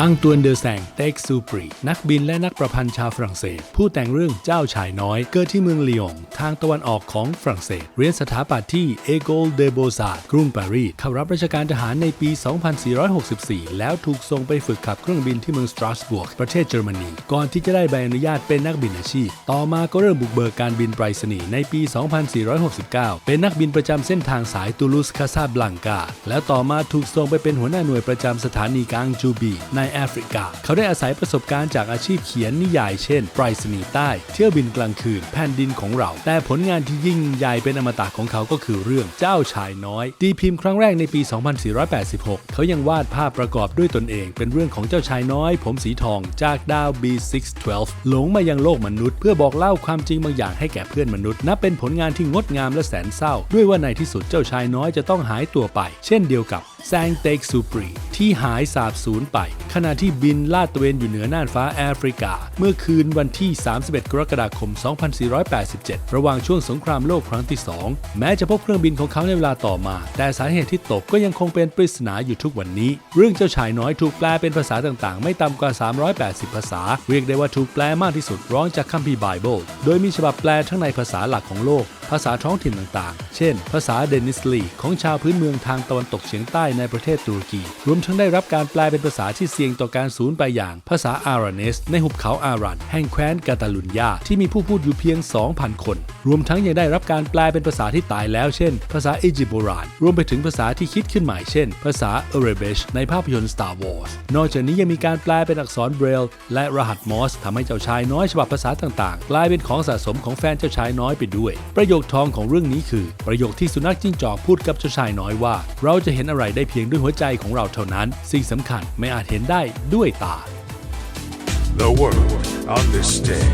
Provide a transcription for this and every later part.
อังตวนเดอแซง เต็กซูปรี นักบินและนักประพันธ์ชาวฝรั่งเศส ผู้แต่งเรื่องเจ้าชายน้อย เกิดที่เมืองลียง ทางตะวันออกของฝรั่งเศส เรียนสถาปัตย์ที่เอโกลเดโบซากรุงปารีสเข้ารับราชการทหารในปี 2464 แล้วถูกส่งไปฝึกขับเครื่องบินที่เมืองสตราสบวร์กประเทศเยอรมนี ก่อนที่จะได้ใบอนุญาตเป็นนักบินอาชีพ ต่อมาก็เริ่มบุกเบิกการบินไปรษณีย์ในปี 2469 เป็นนักบินประจำเส้นทางสายตูลูสคาซาบลังกา แล้วต่อมาถูกส่งไปเป็นหัวหน้าหน่วยประจำสถานีกลางจูบีในแอฟริกา เขาได้อาศัยประสบการณ์จากอาชีพเขียนนิยายเช่นไปรษณีย์ใต้ เที่ยวบินกลางคืน แผ่นดินของเรา แต่ผลงานที่ยิ่งใหญ่เป็นอมตะของเขาก็คือเรื่องเจ้าชายน้อย ตีพิมพ์ครั้งแรกในปี 2486 เขายังวาดภาพประกอบด้วยตนเอง เป็นเรื่องของเจ้าชายน้อย ผมสีทองจากดาว B612 หลงมายังโลกมนุษย์ เพื่อบอกเล่าความจริงบางอย่างให้แก่เพื่อนมนุษย์นับเป็นผลงานที่งดงามและแสนเศร้า ด้วยว่าในที่สุดเจ้าชายน้อยจะต้องหายตัวไป เช่นเดียวกับ แซงเต็กซูปรีที่หายสาบสูญไป ขณะที่บินลาดตระเวนอยู่เหนือน่านฟ้าแอฟริกา เมื่อคืนวันที่ 31 กรกฎาคม 2487 ระหว่างช่วงสงครามโลกครั้งที่ 2 แม้จะพบเครื่องบินของเขาในเวลาต่อมา แต่สาเหตุที่ตกก็ยังคงเป็นปริศนาอยู่ทุกวันนี้ เรื่องเจ้าชายน้อยถูกแปลเป็นภาษาต่างๆ ไม่ต่ำกว่า 380 ภาษา เรียกได้ว่าถูกแปลมากที่สุดร้องจากคัมภีร์ไบเบิลโดยมีฉบับแปลทั้งในภาษาหลักของโลก ภาษาท้องถิ่นต่างๆ เช่น ภาษาเดนิสลีของชาวพื้นเมืองทางตะวันตกเฉียงใต้ในประเทศตุรกี รวมทั้งได้รับการแปลเป็นภาษาที่เสี่ยงต่อการสูญไปอย่าง ภาษาอาราเนส ในหุบเขาอารัน แห่งแคว้นกาตาลุญญาที่มีผู้พูดอยู่เพียง 2,000 คน รวมทั้งยังได้รับการแปลเป็นภาษาที่ตายแล้ว เช่น ภาษาอียิปต์โบราณ รวมไปถึงภาษาที่คิดขึ้นใหม่ เช่น ภาษาเอเรเบชในภาพยนตร์ Star Wars นอกจากนี้ยังมีการแปลเป็นอักษรเบรลและรหัสมอสทำให้เจ้าชายน้อยฉบับภาษาต่างๆ กลายเป็นของสะสมของแฟนเจ้าชายน้อยไปด้วย ประโยคคทองของเรื่องนี้คือ ประโยคที่สุนัขจิ้งจอกพูดกับเจ้าชายน้อยว่า เราจะเห็นอะไรได้เพียงด้วยหัวใจของเราเท่านั้น สิ่งสำคัญไม่อาจเห็นได้ด้วยตา The world on this day.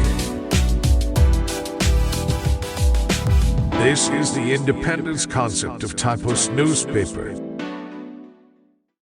This is the independence concept of Typos newspaper.